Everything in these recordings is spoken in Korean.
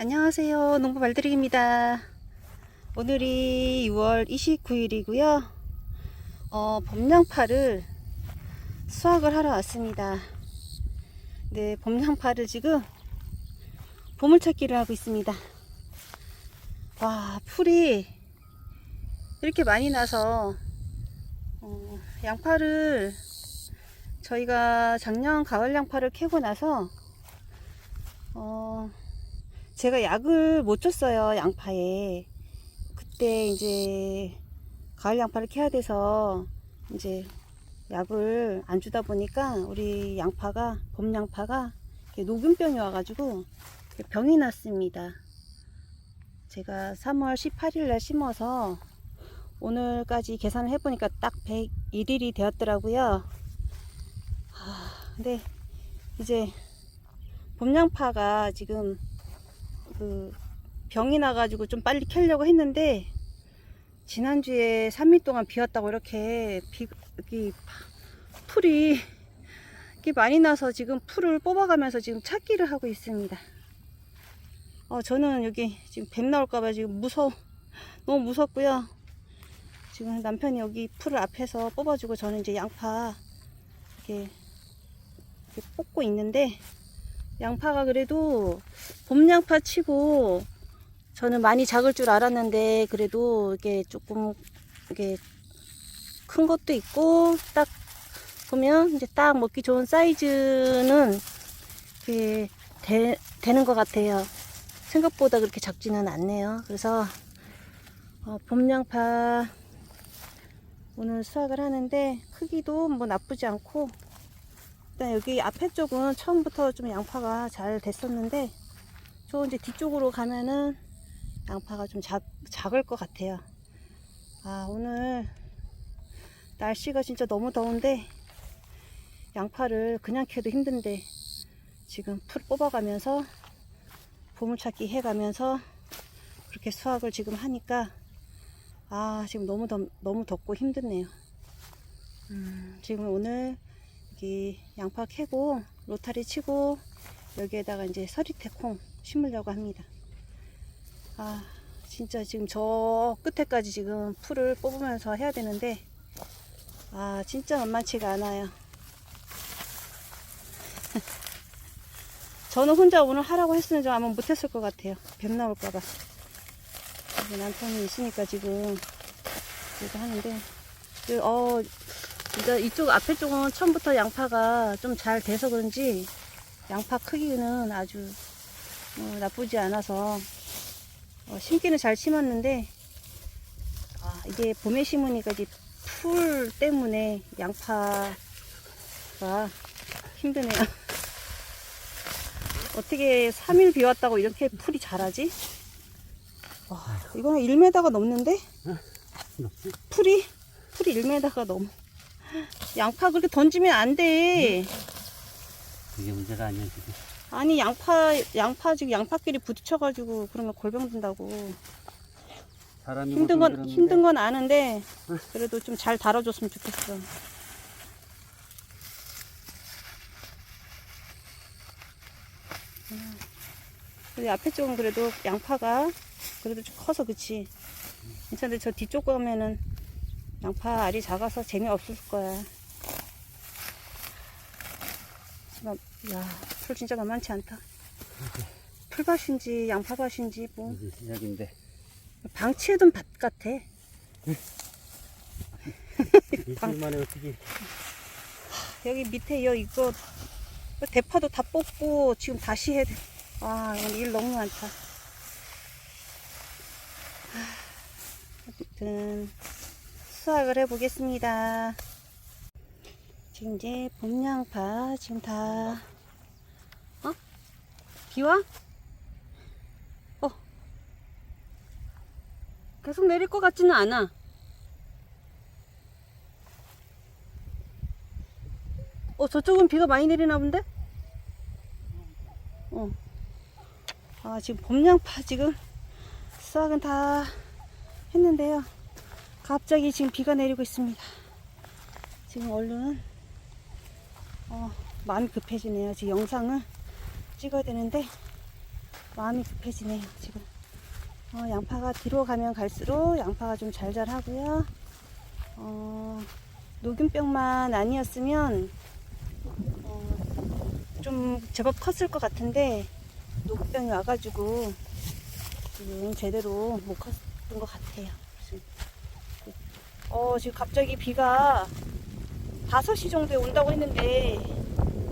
안녕하세요. 농부 말드리입니다. 오늘이 6월 29일이고요. 어, 범양파를 수확을 하러 왔습니다. 네, 범양파를 지금 보물찾기를 하고 있습니다. 와, 풀이 이렇게 많이 나서 어, 양파를 저희가 작년 가을 양파를 캐고 나서 어, 제가 약을 못 줬어요 양파에. 그때 이제 가을 양파를 캐야 돼서 이제 약을 안 주다 보니까 우리 양파가 봄 양파가 이렇게 녹균병이 와가지고 병이 났습니다. 제가 3월 18일 날 심어서 오늘까지 계산을 해보니까 딱 101일이 되었더라고요. 아, 근데 이제 봄양파가 지금 그 병이 나가지고 좀 빨리 캘려고 했는데 지난주에 3일 동안 비 왔다고 이렇게 비, 여기 풀이 이렇게 많이 나서 지금 풀을 뽑아가면서 지금 찾기를 하고 있습니다. 어, 저는 여기 지금 뱀 나올까봐 지금 무서워. 너무 무섭고요. 지금 남편이 여기 풀을 앞에서 뽑아주고 저는 이제 양파 이렇게, 이렇게 뽑고 있는데 양파가 그래도 봄 양파 치고 저는 많이 작을 줄 알았는데 그래도 이게 조금 이게 큰 것도 있고 딱 보면 이제 딱 먹기 좋은 사이즈는 이렇게 되, 되는 것 같아요. 생각보다 그렇게 작지는 않네요. 그래서 어, 봄 양파 오늘 수확을 하는데 크기도 뭐 나쁘지 않고 일단 여기 앞에 쪽은 처음부터 좀 양파가 잘 됐었는데 저 이제 뒤쪽으로 가면은 양파가 좀 작, 작을 것 같아요. 아, 오늘 날씨가 진짜 너무 더운데 양파를 그냥 캐도 힘든데 지금 풀 뽑아가면서 보물찾기 해가면서 그렇게 수확을 지금 하니까 아, 지금 너무 덥, 너무 덥고 힘드네요. 음, 지금 오늘 여기 양파 캐고 로타리 치고 여기에다가 이제 서리태 콩 심으려고 합니다. 아 진짜 지금 저 끝에까지 지금 풀을 뽑으면서 해야 되는데 아 진짜 만만치가 않아요. 저는 혼자 오늘 하라고 했으면 아마 못했을 것 같아요. 뱀 나올까봐. 남편이 있으니까 지금 이거 하는데 그, 어 진짜 이쪽 앞에 쪽은 처음부터 양파가 좀 잘 돼서 그런지 양파 크기는 아주 어, 나쁘지 않아서 어, 심기는 잘 심었는데 아, 이게 봄에 심으니까 이제 풀 때문에 양파가 힘드네요. 어떻게 3일 비 왔다고 이렇게 풀이 자라지? 와, 이거는 1m가 넘는데? 풀이? 풀이 1m가 넘어. 양파 그렇게 던지면 안 돼. 그게 문제가 아니야 지금. 아니 양파 양파 지금 양파끼리 부딪혀가지고 그러면 골병 든다고. 사람이 힘든 건 힘든 건 아는데 그래도 좀 잘 다뤄줬으면 좋겠어. 음. 우리 앞에 쪽은 그래도 양파가 그래도 좀 커서 그치. 괜찮은데 저 뒤쪽 가면은 양파 알이 작아서 재미없을 거야. 지금 야, 풀 진짜 만만치 않다. 풀밭인지 양파밭인지 뭐 시작인데 방치해둔 밭 같아. 일주일 만에 어떻게 여기 밑에 여 이거 대파도 다 뽑고 지금 다시 해야 돼. 아, 이건 일 너무 많다. 아, 아무튼 수확을 해 보겠습니다. 지금 이제 봄양파 지금 다 어? 비와? 어? 계속 내릴 것 같지는 않아. 어, 저쪽은 비가 많이 내리나 본데? 어. 아, 지금 봄양파 지금 수확은 다 했는데요. 갑자기 지금 비가 내리고 있습니다. 지금 얼른, 어, 마음이 급해지네요. 지금 영상을 찍어야 되는데, 마음이 급해지네요, 지금. 어, 양파가 뒤로 가면 갈수록 양파가 좀잘 자라고요. 어, 녹균병만 아니었으면 어, 좀 제법 컸을 것 같은데 녹균병이 와가지고 지금 제대로 못 컸던 것 같아요. 어, 지금 갑자기 비가 5시 정도에 온다고 했는데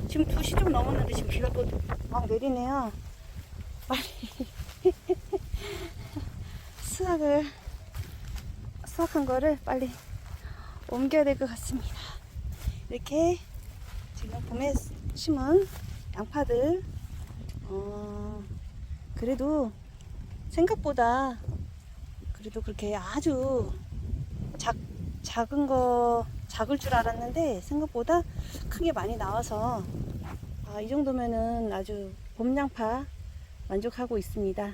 지금 2시 좀 넘었는데 지금 비가 또 막 내리네요. 빨리 수확을 수확한 거를 빨리 옮겨야 될 것 같습니다. 이렇게 지금 봄에 심은 양파들 어, 그래도 생각보다 그래도 그렇게 아주 작, 작은 거 작을 줄 알았는데 생각보다 크게 많이 나와서 아, 이 정도면은 아주 봄 양파 만족하고 있습니다.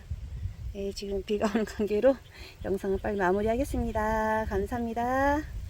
예, 지금 비가 오는 관계로 영상을 빨리 마무리하겠습니다. 감사합니다.